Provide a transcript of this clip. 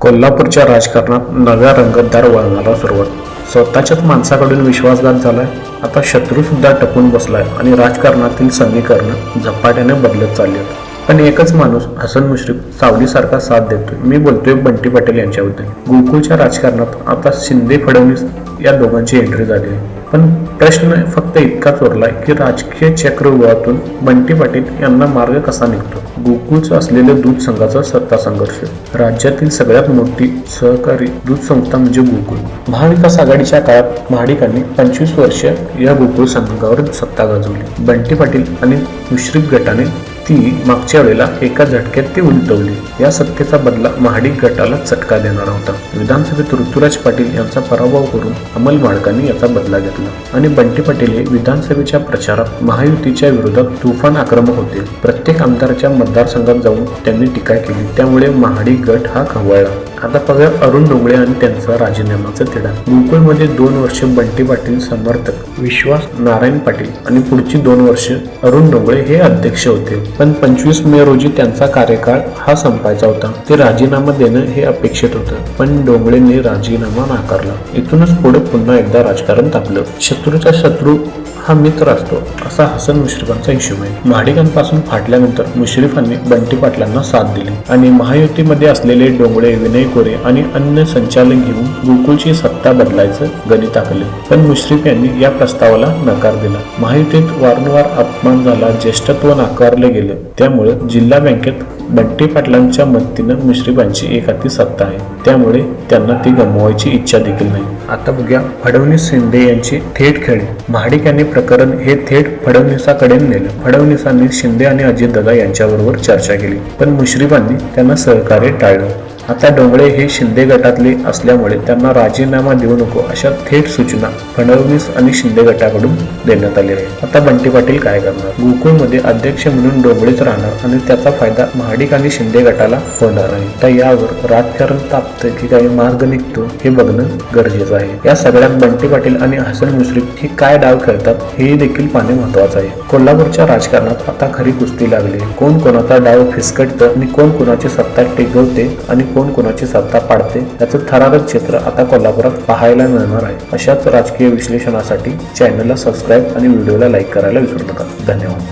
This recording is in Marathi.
कोल्हापूरच्या राजकारणात नव्या रंगतदार वळणाला सुरुवात. स्वतःच्याच माणसाकडून विश्वासघात झालाय. आता शत्रूसुद्धा टपून बसलाय आणि राजकारणातील समीकरणं झपाट्याने बदलत चालली आहेत. पण एकच माणूस हसन मुश्रीफ सावलीसारखा साथ देतोय. मी बोलतोय बंटी पाटील यांच्याबद्दल. गोकुळच्या राजकारणात आता शिंदे फडणवीस या दोघांची एंट्री झाली आहे. पण प्रश्न फक्त इतकाच चोरलाय की राजकीय चक्रव्यूहातून बंटी पाटील यांना मार्ग कसा निघतो? गोकुळचं असलेलं दूध संघाचा सत्ता संघर्ष. राज्यातील सगळ्यात मोठी सहकारी दूध संस्था म्हणजे गोकुळ. महाविकास आघाडीच्या काळात महाडिकांनी पंचवीस वर्ष या गोकुळ संघावर सत्ता गाजवली. बंटी पाटील आणि मुश्रीफ गटाने ती मागच्या वेळेला एका झटक्यात ती उलटवली. या सत्तेचा बदला महाडिक गटाला चटका देणारा होता. विधानसभेत ऋतुराज पाटील यांचा पराभव करून अमल माडकांनी याचा बदला घेतला. आणि बंटी पाटील हे विधानसभेच्या प्रचारात महायुतीच्या विरोधात तुफान आक्रमक होते. प्रत्येक आमदाराच्या मतदारसंघात जाऊन त्यांनी टीका केली. त्यामुळे महाडिक गट हा खवळला. आता बघा अरुण डोंगळे आणि त्यांचा राजीनाम्याचा तिढा. गोकुळमध्ये दोन वर्ष बंटी पाटील समर्थक विश्वास नारायण पाटील आणि पुढची दोन वर्ष अरुण डोंगळे हे अध्यक्ष होते. पण पंचवीस मे रोजी त्यांचा कार्यकाळ हा संपायचा होता. ते राजीनामा देणं हे अपेक्षित होतं. पण डोंगळेने राजीनामा नाकारला. इथूनच पुढे पुन्हा एकदा राजकारण तापलं. शत्रूचा शत्रू हा मित्र असतो असा हसन मुश्रीफांचा हिशोब आहे. महाडिकांपासून फाटल्यानंतर मुश्रीफांनी बंटी पाटलांना साथ दिली आणि महायुतीमध्ये असलेले डोंगळे विनय कोरे आणि अन्य संचालक घेऊन गोकुळची सत्ता बदलायचं गणित आखले. पण मुश्रीफ यांनी या प्रस्तावाला नकार दिला. महायुतीत वारंवार अपमान झाला ज्येष्ठत्व नाकारले गेलं. त्यामुळे जिल्हा बँकेत बंटी पाटलांच्या मदतीनं मुश्रीफांची एकाती सत्ता आहे. त्यामुळे त्यांना ती गमवायची इच्छा देखील नाही. आता बघूया फडणवीस शिंदे यांची थेट खेळी. महाडिक यांनी प्रकरण हे थेट फडणवीसाकडे नेलं. फडणवीसांनी शिंदे आणि अजितदादा यांच्याबरोबर चर्चा केली. पण मुश्रीफांनी त्यांना सहकार्य टाळलं. आता डोंगळे हे शिंदे गटातले असल्यामुळे त्यांना राजीनामा देऊ नको अशा थेट सूचना फडणवीस आणि शिंदे गटाकडून देण्यात आली आहे. आता बंटी पाटील काय करणार? गोकुळमध्ये अध्यक्ष म्हणून डोंगळेच राहणार आणि त्याचा फायदा महाडिक आणि शिंदे गटाला होणार आहे. तर यावर राजकारण तापतं की काही मार्ग निघतो हे बघणं गरजेचं आहे. या सगळ्यात बंटी पाटील आणि हसन मुश्रीफ हे काय डाव खेळतात हे देखील पाहणे महत्वाचं आहे. कोल्हापूरच्या राजकारणात आता खरी कुस्ती लागली कोण कोणाचा डाव फिसकटतं आणि कोण कोणाची सत्ता टिकवते आणि कोण कोणाची सत्ता पाडते याचं थरारक चित्र आता कोल्हापुरात पाहायला मिळणार आहे. अशाच राजकीय विश्लेषणासाठी चॅनलला सबस्क्राईब आणि व्हिडिओला लाईक करायला विसरू नका. धन्यवाद.